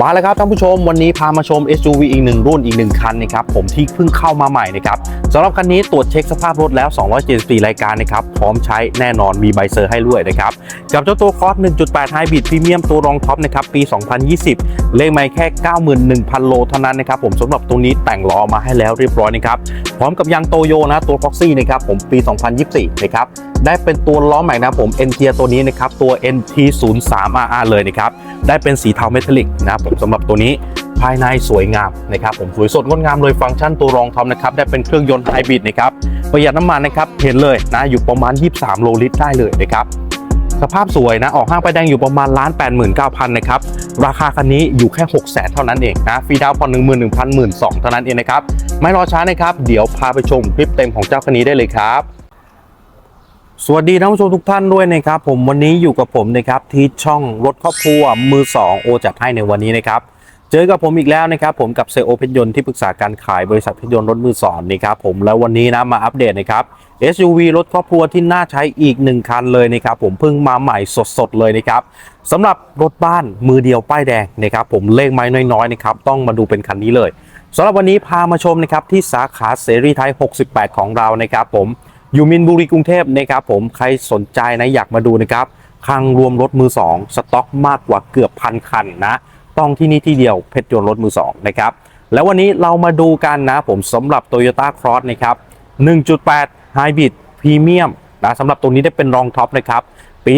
มาแล้วครับท่านผู้ชมวันนี้พามาชม SUV อีกหนึ่งรุ่นอีกหนึ่งคันนะครับผมที่เพิ่งเข้ามาใหม่นะครับสำหรับคันนี้ตรวจเช็คสภาพรถแล้ว 274 รายการนะครับพร้อมใช้แน่นอนมีใบเซอร์ให้ด้วยนะครับกับเจ้าตัวคอร์ส1.8 Hybrid Premium ตัวรองท็อปนะครับปี 2020 เลขไม่แค่ 91,000 โลเท่านั้นนะครับผมสำหรับตัวนี้แต่งล้อมาให้แล้วเรียบร้อยนะครับพร้อมกับยางโตโยนะตัว Foxy นะครับผมปี 2024 นะครับ ได้เป็นตัวล้อแม็กนะผม n อ r ตัวนี้นะครับตัว NT03RR เลยนะครับได้เป็นสีเทาเมทัลลิกนะผมสำหรับตัวนี้ภายในสวยงามนะครับผมสวยสดงดงามเลยฟังก์ชันตัวรองท็อปนะครับได้เป็นเครื่องยนต์ไฮบริดนะครับประหยัดน้ำมันนะครับเห็นเลยนะอยู่ประมาณ 23 โลลิตรได้เลยนะครับสภาพสวยนะออกห้างไปแดงอยู่ประมาณล้านแปดหมื่นเก้าพันนะครับราคาคันนี้อยู่แค่6 0แสนเท่านั้นเองนะฟรีดาวผ่อนหนึ่งหมื่นหนึ่งพันหมื่นสองเท่านั้นเองนะครับไม่รอช้านะครับเดี๋ยวพาไปชมคลิปเต็มของเจ้าคันนี้ได้เลยครับ สวัสดีท่านผู้ชมทุกท่านด้วยนะครับ ผมวันนี้อยู่กับผมนะครับที่ช่องรถครอบครัวมือ 2 โอจัดให้ในวันนี้นะครับ เจอกับผมอีกแล้วนะครับ ผมกับเซโอเพชรยนต์ที่ปรึกษาการขายบริษัทเพชรยนต์รถมือสองนะครับผมแล้ววันนี้นะมาอัปเดตนะครับ SUV รถครอบครัวที่น่าใช้อีกหนึ่งคันเลยนะครับผมเพิ่งมาใหม่สดๆเลยนะครับสำหรับรถบ้านมือเดียวป้ายแดงนะครับผมเลขไม้น้อยๆนะครับต้องมาดูเป็นคันนี้เลยสำหรับวันนี้พามาชมนะครับที่สาขาเสรีไทย 68 ของเรานะครับผม อยู่มินบุรีกรุงเทพนะครับผมใครสนใจนะอยากมาดูนะครับคลังรวมรถมือ2สต็อกมากกว่าเกือบพันคันนะต้องที่นี่ที่เดียวเพชรยนต์รถมือ2นะครับแล้ววันนี้เรามาดูกันนะผมสำหรับ Toyota Cross นะครับ 1.8 Hybrid Premium นะสำหรับตัวนี้ได้เป็นรองท็อปนะครับ ปี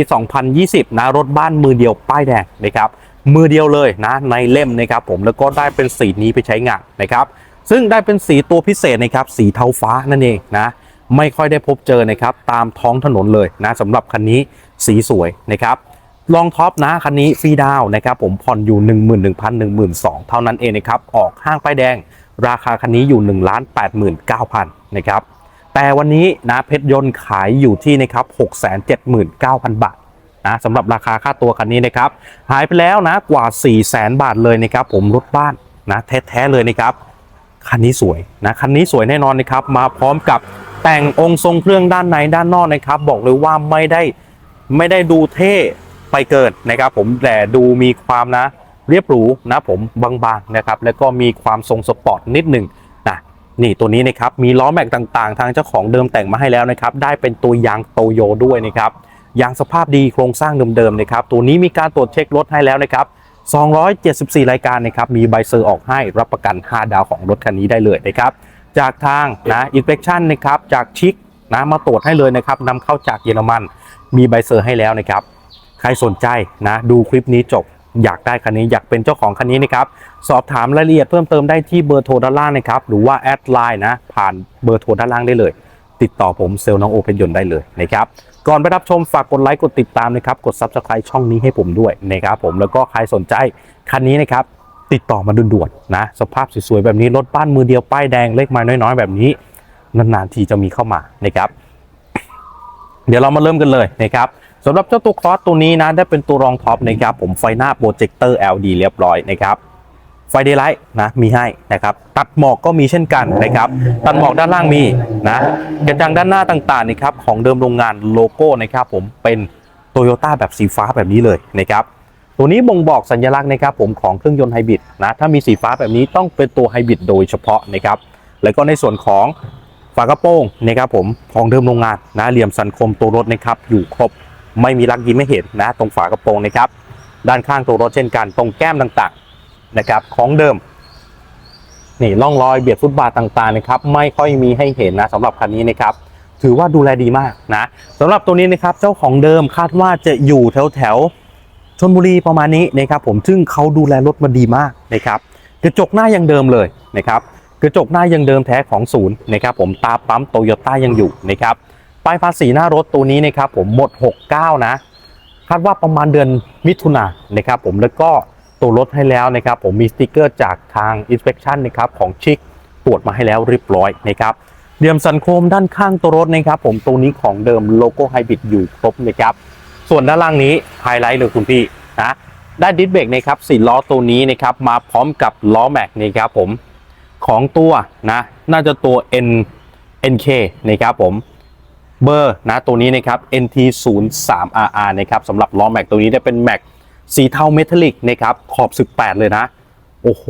2020 นะรถบ้านมือเดียวป้ายแดงนะครับมือเดียวเลยนะในเล่มนะครับผมแล้วก็ได้เป็นสีนี้ไปใช้งานนะครับ ซึ่งได้เป็นสีตัวพิเศษนะครับสีเทาฟ้านั่นเองนะ ไม่ค่อยได้พบเจอนะครับตามท้องถนนเลยนะสำหรับคันนี้สีสวยนะครับลองท็อปนะคันนี้ฟรีดาวนะครับผมผ่อนอยู่ 1 1 0 0 0 1 2 0 0 0 เท่านั้นเองนะครับออกห้างป้ายแดง ราคาคันนี้อยู่ 1 8 9 0 0 0นะครับแต่วันนี้นะเพชรยนต์ขายอยู่ที่นะครับ6 7 9 0 0 0 บาทนะสำหรับราคาค่าตัวคันนี้นะครับหายไปแล้วนะกว่า 4 0 0 0 0 0บาทเลยนะครับผมรถบ้านนะแท้ๆเลยนะครับคันนี้สวยนะคันนี้สวยแน่นอนนะครับมาพร้อมกับ แต่งองค์ทรงเครื่องด้านในด้านนอกนะครับ บอกเลยว่าไม่ได้ไม่ได้ดูเท่ไปเกินนะครับ ผมแต่ดูมีความนะเรียบหรูนะผมบางๆนะครับแล้วก็มีความทรงสปอร์ตนิดหนึ่งนะนี่ตัวนี้นะครับมีล้อแม็กต่างๆ ทางเจ้าของเดิมแต่งมาให้แล้วนะครับได้เป็นตัวยางโตโยด้วยนะครับยางสภาพดีโครงสร้างเดิมๆนะครับตัวนี้มีการตรวจเช็ครถให้แล้วนะครับ274 รายการนะครับมีใบเซอร์ออกให้รับประกัน 5 ดาวของรถคันนี้ได้เลยนะครับ จากทางนะอินเ c คชันนะครับจากชิคนะมาตรวจให้เลยนะครับนำเข้าจากเยอรมัน มีใบเซอร์ให้แล้วนะครับ ใครสนใจนะดูคลิปนี้จบอยากได้คันนี้อยากเป็นเจ้าของคันนี้นะครับ สอบถามรายละเอียดเพิ่มเติมได้ที่เบอร์โทรด้านล่างนะครับ หรือว่าแอดไลน์นะ ผ่านเบอร์โทรด้านล่างได้เลย ติดต่อผมเซลล์น้องโอเพนยนต์ได้เลยนะครับ ก่อนไปรับชมฝากกดไลค์กดติดตามนะครับ กด Subscribe ช่องนี้ให้ผมด้วยนะครับผมแล้วก็ใครสนใจคันนี้นะครับ ติดต่อมาด่วนๆนะ สภาพสวยๆแบบนี้รถบ้านมือเดียวป้ายแดงเลขไม้น้อยๆ แบบนี้ นานๆทีจะมีเข้ามานะครับ เดี๋ยวเรามาเริ่มกันเลยนะครับสำหรับเจ้าตัวคลอสตัวนี้นะได้เป็นตัวรองท็อปนะครับผมไฟหน้าโปรเจคเตอร์ LED เรียบร้อยนะครับไฟเดย์ไลท์นะมีให้นะครับตัดหมอกก็มีเช่นกันนะครับตัดหมอกด้านล่างมีนะกระจังด้านหน้าต่างๆนะครับของเดิมโรงงานโลโก้นะครับผมเป็นโตโยต้าแบบสีฟ้าแบบนี้เลยนะครับ ตัวนี้บ่งบอกสัญลักษณ์นะครับผมของเครื่องยนต์ไฮบริดนะถ้ามีสีฟ้าแบบนี้ต้องเป็นตัวไฮบริดโดยเฉพาะนะครับแล้วก็ในส่วนของฝากระโปรงนะครับผมของเดิมโรงงานนะเหลี่ยมสันคมตัวรถนะครับอยู่ครบไม่มีรักยิ้มไม่เห็นนะตรงฝากระโปรงนะครับด้านข้างตัวรถเช่นกัน ตรงแก้มต่างๆนะครับของเดิมนี่ร่องรอยเบียดฟุตบาทต่างๆนะครับไม่ค่อยมีให้เห็นนะสำหรับคันนี้นะครับถือว่าดูแลดีมากนะสำหรับตัวนี้นะครับเจ้าของเดิมคาดว่าจะอยู่แถวแถวๆ ชนบุรีประมาณนี้นะครับผมซึ่งเขาดูแลรถมาดีมากนะครับกระจกหน้ายังเดิมเลยนะครับกระจกหน้ายังเดิมแท้ของศูนย์นะครับผมตาปั๊มโตโยต้ายังอยู่นะครับป้ายภาษีหน้ารถตัวนี้นะครับผมหมด 69 นะคาดว่าประมาณเดือนมิถุนายนนะครับผมแล้วก็ตัวรถให้แล้วนะครับผมมีสติกเกอร์จากทาง Inspection นะครับของชิคตรวจมาให้แล้วเรียบร้อยนะครับเดียมสันโคมด้านข้างตัวรถนะครับผมตัวนี้ของเดิมโลโก้ไฮบริดอยู่ครบนะครับ ส่วนด้านล่างนี้ไฮไลท์เลยคุณพี่นะได้ดิสเบรกนะครับสี่ล้อตัวนี้นะครับมาพร้อมกับล้อแม็กนะครับผมของตัวนะน่าจะตัว N NK นะครับผมเบอร์นะตัวนี้นะครับ NT 0 3 RR นะครับสำหรับล้อแม็กตัวนี้ได้เป็นแม็กสีเทาเมทัลลิกนะครับขอบ 18 เลยนะ โอ้โห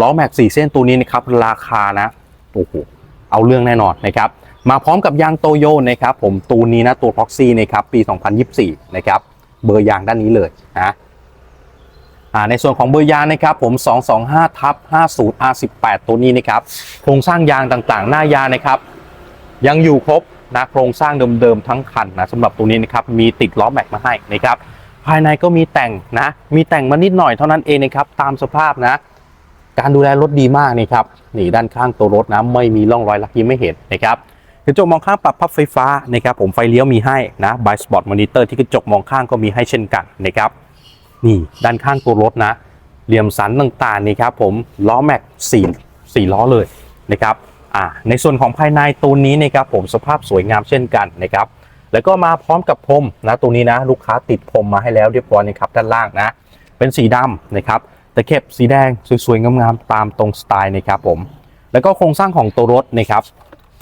ล้อแม็กสี่เส้นตัวนี้นะครับราคานะโอ้โหเอาเรื่องแน่นอนนะครับ มาพร้อมกับยางโตโยนะครับผมตัวนี้นะตัว Proxy นะครับปี 2024 นะครับเบอร์ยางด้านนี้เลยนะอ่าในส่วนของเบอร์ยางนะครับผม 225ทับ50 R18 ตัวนี้นะครับโครงสร้างยางต่างๆ หน้ายางนะครับ ยังอยู่ครบนะโครงสร้างเดิมๆทั้งคันนะสำหรับตัวนี้นะครับมีติดล้อแม็กมาให้นะครับภายในก็มีแต่งนะมีแต่งมานิดหน่อยเท่านั้นเองนะครับตามสภาพนะการดูแลรถดีมากนี่ครับนี่ด้านข้างตัวรถนะไม่มีร่องรอยลักยิ้มไม่เห็นนะครับ กระจกมองข้างปรับพับไฟฟ้านะครับผมไฟเลี้ยวมีให้นะบายสปอตมอนิเตอร์ที่กระจกมองข้างก็มีให้เช่นกันนะครับนี่ด้านข้างตัวรถนะ เหลี่ยมสันต่างๆนี่ครับผมล้อแม็กสี่สี่ล้อเลยนะครับอ่าในส่วนของภายในตัวนี้นะครับผมสภาพสวยงามเช่นกันนะครับแล้วก็มาพร้อมกับพรมนะตรงนี้นะลูกค้าติดพรมมาให้แล้วเรียบร้อยนะครับด้านล่างนะ เป็นสีดำนะครับตะเข็บสีแดงสวยๆงามๆตามตรงสไตล์นะครับผมแล้วก็โครงสร้างของตัวรถนะครับ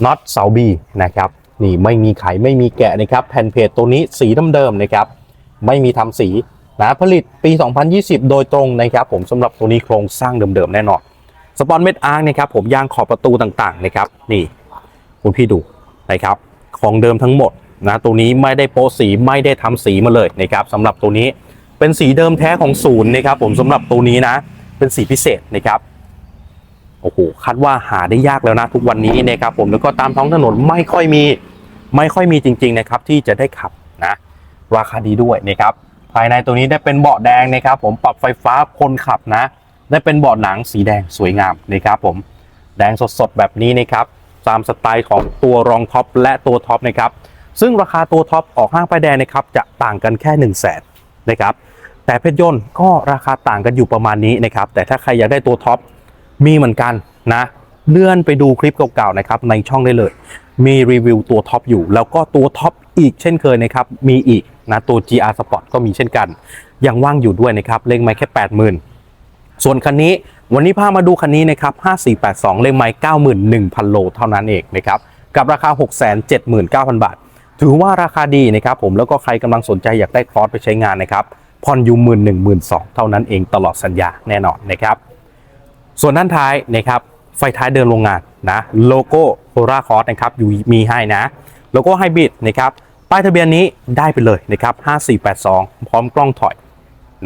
น็อตเสาบีนะครับนี่ไม่มีไขไม่มีแกะนะครับแผ่นเพจตัวนี้สีเดิมๆนะครับ ไม่มีทำสีนะผลิตปี 2020 โดยตรงนะครับ ผมสำหรับตัวนี้โครงสร้างเดิมๆแน่นอนสปอนเม็ดอาร์นะครับผมยางขอบประตูต่างๆนะครับ นี่คุณพี่ดูนะครับ ของเดิมทั้งหมดนะตัวนี้ไม่ได้โปสีไม่ได้ทำสีมาเลยนะครับสำหรับตัวนี้เป็นสีเดิมแท้ของศูนย์นะครับ ผมสำหรับตัวนี้นะ เป็นสีพิเศษนะครับ โอ้โหคาดว่าหาได้ยากแล้วนะทุกวันนี้นะครับผมแล้วก็ตามท้องถนนไม่ค่อยมีไม่ค่อยมีจริง ๆ นะครับ ที่จะได้ขับนะราคาดีด้วยนะครับภายในตัวนี้ได้เป็นเบาะแดงนะครับ ผมปรับไฟฟ้าคนขับนะ ได้เป็นเบาะหนังสีแดงสวยงามนะครับผมแดงสดๆแบบนี้นะครับตามสไตล์ของตัวรองท็อปและตัวท็อปนะครับซึ่งราคาตัวท็อปออกห้างป้ายแดงนะครับจะต่างกันแค่1 0 0 0 0แสนนะครับแต่เพชรยนต์ก็ราคาต่างกันอยู่ประมาณนี้นะครับแต่ถ้าใครอยากได้ตัวท็อป มีเหมือนกันนะเลื่อนไปดูคลิปเก่าๆนะครับในช่องได้เลย มีรีวิวตัวท็อปอยู่ แล้วก็ตัวท็อปอีกเช่นเคยนะครับ มีอีกนะตัว GR Sport ก็มีเช่นกัน ยังว่างอยู่ด้วยนะครับเล่งไม่แค่ 80,000 ส่วนคันนี้วันนี้พามาดูคันนี้นะครับ 5482 เล่งไม้91,000 โลเท่านั้นเองนะครับ กับราคา 679,000 บาท ถือว่าราคาดีนะครับผมแล้วก็ใครกำลังสนใจอยากได้คลอสไปใช้งานนะครับผ่อนอยู่หมื่นหนึ่งหมื่นสองเท่านั้นเองตลอดสัญญาแน่นอนนะครับ ส่วนด้านท้ายนะครับไฟท้ายเดินโรงงานนะโลโก้โ o ราคอร์สนะครับอยู่มีให้นะโลโก้ไฮบริดนะครับป้ายทะเบียนนี้ได้ไปเลยนะครับ 5482 พร้อมกล้องถอย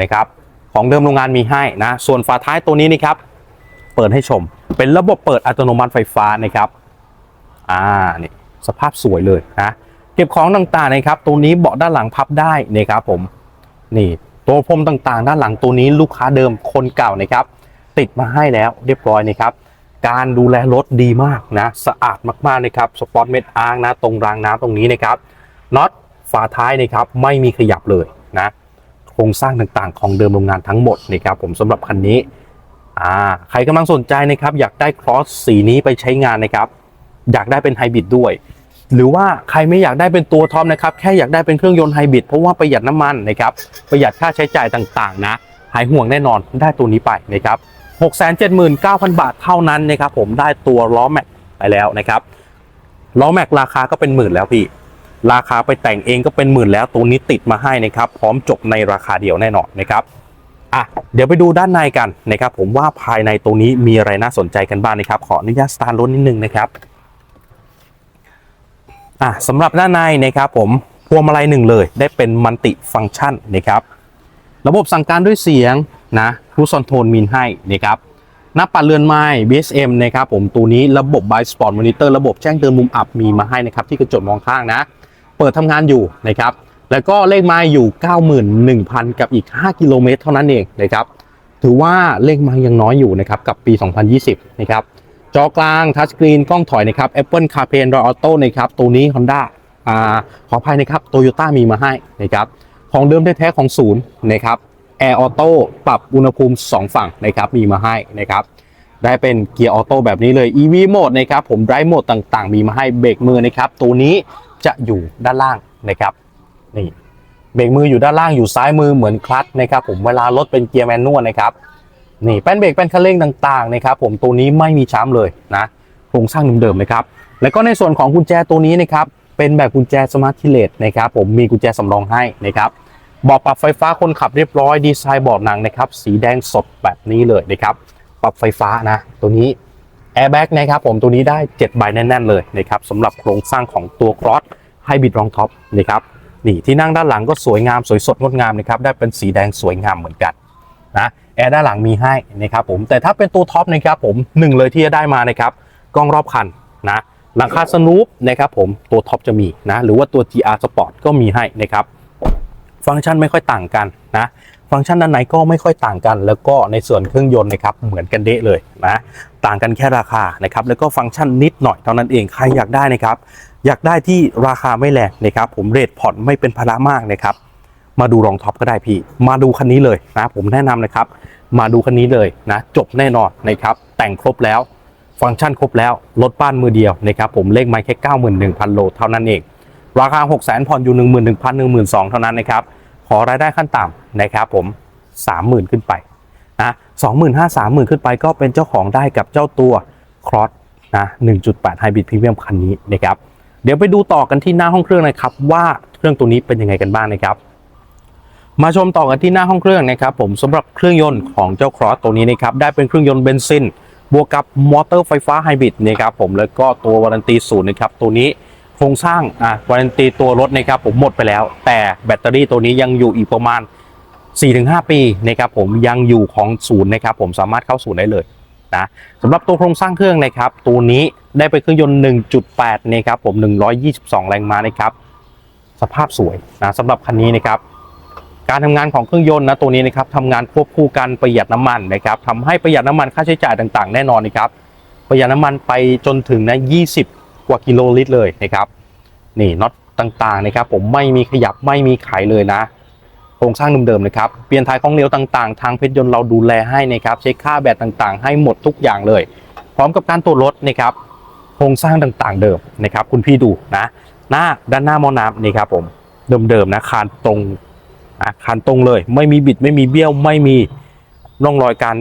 นะครับของเดิมโรงงานมีให้นะ ส่วนฝาท้ายตัวนี้นะครับ เปิดให้ชม เป็นระบบเปิดอัตโนมัติไฟฟ้านะครับ อ่า นี่สภาพสวยเลยนะ เก็บของต่างๆนะครับ ตัวนี้เบาะด้านหลังพับได้นะครับผม นี่ ตัวพรมต่างๆ ด้านหลังตัวนี้ลูกค้าเดิมคนเก่านะครับ ติดมาให้แล้วเรียบร้อยนะครับ การดูแลรถดีมากนะ สะอาดมากๆนะครับสปอตเม็ดอ้าร์นะ ตรงรางน้ำตรงนี้นะครับน็อตฝาท้ายนะครับไม่มีขยับเลยนะโครงสร้างต่างๆ ของเดิมโรงงานทั้งหมดนะครับผมสำหรับคันนี้อ่าใครกำลังสนใจนะครับ อยากได้ครอสสีนี้ไปใช้งานนะครับ อยากได้เป็นไฮบริดด้วย หรือว่าใครไม่อยากได้เป็นตัวท็อปนะครับ แค่อยากได้เป็นเครื่องยนต์ไฮบริดเพราะว่าประหยัดน้ำมันนะครับ ประหยัดค่าใช้จ่ายต่างๆ นะ หายห่วงแน่นอนได้ตัวนี้ไปนะครับ 679,000 บาทเท่านั้นนะครับผมได้ตัวล้อแม็กไปแล้วนะครับล้อแม็กราคาก็เป็นหมื่นแล้วพี่ ราคาไปแต่งเองก็เป็นหมื่นแล้วตัวนี้ติดมาให้นะครับ พร้อมจบในราคาเดียวแน่นอนนะครับอะเดี๋ยวไปดูด้านในกันนะครับ ผมว่าภายในตรงนี้มีอะไรน่าสนใจกันบ้างนะครับ ขออนุญาตสตาร์ทรถนิดนึงนะครับอะสำหรับด้านในนะครับ ผมพวงมาลัยหนึ่งเลย ได้เป็นมัลติฟังก์ชันนะครับ ระบบสั่งการด้วยเสียง นะรูซอนโทนมีนให้นะครับหน้าปัดเรือนไม้ BSM นะครับผมตัวนี้ระบบ by Sport Monitor ระบบแจ้งเตือนมุมอับมีมาให้นะครับที่กระจกมองข้างนะ เปิดทำงานอยู่นะครับแล้วก็เลขไม้อยู่ 91,000 กับอีก 5 กิโลเมตรเท่านั้นเองนะครับถือว่าเลขไม้ยังน้อยอยู่นะครับกับปี 2020 นะครับจอกลางทัชสกรีนกล้องถอยนะครับ Apple CarPlay Android Auto นะครับตัวนี้ Honda อ่าขออภัยนะครับ Toyota มีมาให้นะครับของเดิมแท้ๆของศูนย์นะครับ Air Auto ปรับอุณหภูมิ 2 ฝั่งนะครับมีมาให้นะครับได้เป็นเกียร์ออโต้แบบนี้เลย EV Mode นะครับผม Drive Mode ต่างๆ มีมาให้เบรกมือนะครับตัวนี้จะอยู่ด้านล่างนะครับนี่เบรกมืออยู่ด้านล่างอยู่ซ้ายมือเหมือนคลัตช์นะครับผมเวลารถเป็นเกียร์แมนนวลนะครับนี่แป้นเบรกแป้นคันเร่งต่างๆนะครับผมตัวนี้ไม่มีช้ำเลยนะโครงสร้างเดิมๆนะครับแล้วก็ในส่วนของกุญแจตัวนี้นะครับเป็นแบบกุญแจสมาร์ทคีเลสนะครับผมมีกุญแจสำรองให้นะครับ บาะปรับไฟฟ้าคนขับเรียบร้อยดีไซน์เบาะหนังนะครับสีแดงสดแบบนี้เลยนะครับปรับไฟฟ้านะตัวนี้แอร์แบ็กนะครับผมตัวนี้ได้ 7 ใบแน่นๆเลยนะครับสำหรับโครงสร้างของตัวครอสไฮบริดรองท็อปนะครับนี่ที่นั่งด้านหลังก็สวยงามสวยสดงดงามนะครับได้เป็นสีแดงสวยงามเหมือนกันนะแอร์ด้านหลังมีให้นะครับผมแต่ถ้าเป็นตัวท็อปนะครับผมหนึ่งเลยที่จะได้มานะครับกล้องรอบคันนะหลังคาสนูปนะครับผมตัวท็อปจะมีนะหรือว่าตัว GR Sport ก็มีให้นะครับ ฟังก์ชันไม่ค่อยต่างกันนะฟังก์ชันด้านในก็ไม่ค่อยต่างกัน แล้วก็ในส่วนเครื่องยนต์นะครับเหมือนกันเดะเลยนะต่างกันแค่ราคานะครับแล้วก็ฟังก์ชันนิดหน่อยเท่านั้นเองใครอยากได้นะครับอยากได้ที่ราคาไม่แรงนะครับผมเรทผ่อนไม่เป็นภาระมากนะครับมาดูรองท็อปก็ได้พี่ มาดูคันนี้เลยนะผมแนะนำนะครับ มาดูคันนี้เลยนะจบแน่นอนนะครับแต่งครบแล้ว ฟังก์ชันครบแล้วรถบ้านมือเดียวนะครับผมเลขไม้แค่ 91,000 โลเท่านั้นเอง ราคา6 0 0 0 0 0ผ่อนอยู่ 11,000 12,000 เท่านั้นนะครับ ขอรายได้ขั้นต่ำนะครับผม 30,000 ขึ้นไปนะ25,000 30,000 ขึ้นไปก็เป็นเจ้าของได้กับเจ้าตัวครอสนะ1.8 Hybrid Premium คันนี้นะครับเดี๋ยวไปดูต่อกันที่หน้าห้องเครื่องนะครับ ว่าเครื่องตัวนี้เป็นยังไงกันบ้างนะครับ มาชมต่อกันที่หน้าห้องเครื่องนะครับ ผมสำหรับเครื่องยนต์ของเจ้าครอสตัวนี้นะครับได้เป็นเครื่องยนต์เบนซินบวกกับมอเตอร์ไฟฟ้าไฮบริดนะครับผมแล้วก็ตัววารันตีศูนย์นะครับตัวนี้ โครงสร้างอะวารันตีตัวรถนะครับผมหมดไปแล้ว แต่แบตเตอรี่ตัวนี้ยังอยู่อีกประมาณ 4-5 ปีนะครับผมยังอยู่ของศูนย์นะครับผมสามารถเข้าศูนย์ได้เลยนะสำหรับตัวโครงสร้างเครื่องนะครับ ตัวนี้ได้เป็นเครื่องยนต์ 1.8นะครับผม 122 แรงม้านะครับ สภาพสวยนะสำหรับคันนี้นะครับ การทำงานของเครื่องยนต์นะตัวนี้นะครับทำงานควบคู่กันประหยัดน้ำมันนะครับทำให้ประหยัดน้ำมันค่าใช้จ่ายต่าง ๆ แน่นอนนะครับประหยัดน้ำมันไปจนถึงนะ20 กว่ากิโลลิตรเลยนะครับ นี่น็อตต่างๆนะครับ ผมไม่มีขยับไม่มีไขเลยนะโครงสร้างเดิมๆนะครับเปลี่ยนถ่ายของเหลวต่างๆ ทางเพชรยนต์เราดูแลให้นะครับเช็คค่าแบตต่างๆ ให้หมดทุกอย่างเลย พร้อมกับการตรวจรถนะครับโครงสร้างต่างๆ เดิมนะครับคุณพี่ดูนะหน้าด้านหน้ามอน้ำนี่ครับผมเดิมๆนะคานตรงอะคันตรงเลย ไม่มีบิดไม่มีเบี้ยวไม่มีร่องรอยการ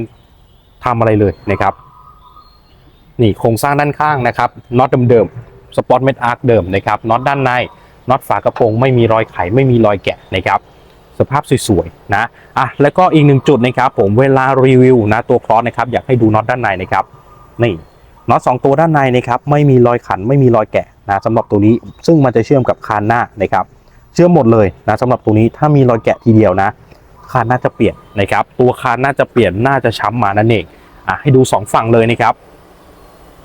ทำอะไรเลยนะครับ นี่โครงสร้างด้านข้างนะครับน็อตเดิมๆสปอตเม็ดอาร์คเดิมนะครับน็อตด้านในน็อตฝากระโปรงไม่มีรอยไขไม่มีรอยแกะนะครับสภาพสวยๆนะอะแล้วก็อีกหนึ่งจุดนะครับผมเวลารีวิวนะตัวคลอสนะครับอยากให้ดูน็อตด้านในนะครับนี่น็อตสองตัวด้านในนะครับไม่มีรอยขันไม่มีรอยแกะนะสำหรับตัวนี้ซึ่งมันจะเชื่อมกับคานหน้านะครับเชื่อมหมดเลยนะสำหรับตรงนี้ถ้ามีรอยแกะทีเดียวนะ คานน่าจะเปลี่ยนนะครับตัวคานน่าจะเปลี่ยนน่าจะช้ำมานั่นเองอะให้ดูสองฝั่งเลยนะครับ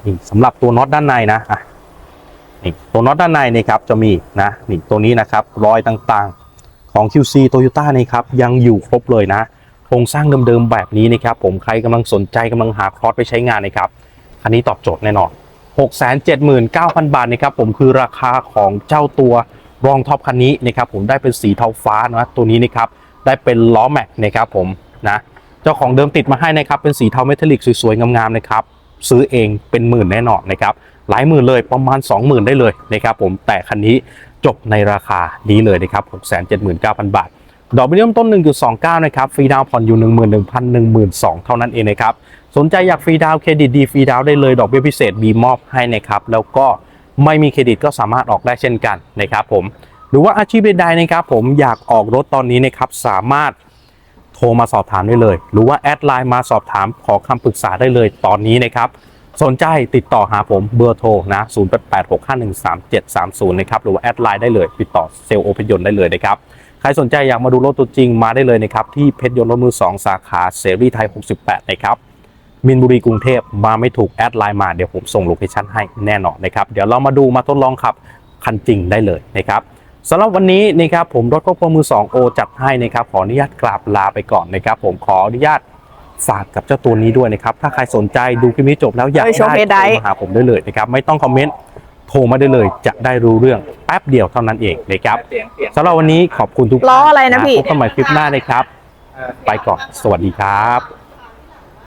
นี่สำหรับตัวน็อตด้านในนะอะนี่ตัวน็อตด้านในนะครับจะมีนะนี่ตัวนี้นะครับรอยต่างๆของ QC Toyota นะครับยังอยู่ครบเลยนะโครงสร้างเดิมๆแบบนี้นะครับผมใครกำลังสนใจกำลังหาครอสไปใช้งานนะครับคันนี้ตอบโจทย์แน่นอน 679,000 บาทนะครับผมคือราคาของเจ้าตัวรองท็อปคันนี้นะครับผมได้เป็นสีเทาฟ้านะตัวนี้นะครับได้เป็นล้อแม็กนะครับผมนะเจ้าของเดิมติดมาให้นะครับเป็นสีเทาเมทัลลิกสวยๆงามๆนะครับ ซื้อเองเป็นหมื่นแน่นอนนะครับหลายหมื่นเลยประมาณ 20,000 ได้เลยนะครับผมแต่คันนี้จบในราคานี้เลยนะครับ 679,000 บาท ดอกเบี้ยเริ่มต้น 1.29 นะครับ ฟรีดาวผ่อนอยู่ 11,000 12,000 เท่านั้นเองนะครับ สนใจอยากฟรีดาวเครดิตดีฟรีดาวได้เลย ดอกเบี้ยพิเศษมีมอบให้นะครับ แล้วก็ไม่มีเครดิตก็สามารถออกได้เช่นกันนะครับผม หรือว่าอาชีพใดๆนะครับผมอยากออกรถตอนนี้นะครับสามารถ โทรมาสอบถามได้เลย หรือว่าแอดไลน์มาสอบถามขอคำปรึกษาได้เลยตอนนี้นะครับสนใจติดต่อหาผมเบอร์โทรนะ 0886513730 นะครับ หรือว่าแอดไลน์ได้เลย ติดต่อเซลล์โอเพนยนได้เลยนะครับ ใครสนใจอยากมาดูรถตัวจริงมาได้เลยนะครับ ที่เพชรยนต์รถมือ 2 สาขาเสรีไทย 68 นะครับ มินบุรีกรุงเทพมาไม่ถูกแอดไลน์มาเดี๋ยวผมส่งโลเคชั่นให้แน่นอนนะครับ เดี๋ยวเรามาดูมาทดลองขับคันจริงได้เลยนะครับ สำหรับวันนี้นะครับผมรถครอบครัวมือ2โอจัดให้นะครับขออนุญาตกราบลาไปก่อนนะครับผมขออนุญาตฝากกับเจ้าตัวนี้ด้วยนะครับ ถ้าใครสนใจดูคลิปนี้จบแล้วอยากเอ้ยโชว์ได้เพจได้โทรมาหาผมได้เลยนะครับ ไม่ต้องคอมเมนต์โทรมาได้เลยจะได้รู้เรื่องแป๊บเดียวเท่านั้นเองนะครับสำหรับวันนี้ขอบคุณทุกท่านล้ออะไรนะพี่พบกันใหม่คลิปหน้านะครับ ไปก่อนสวัสดีครับ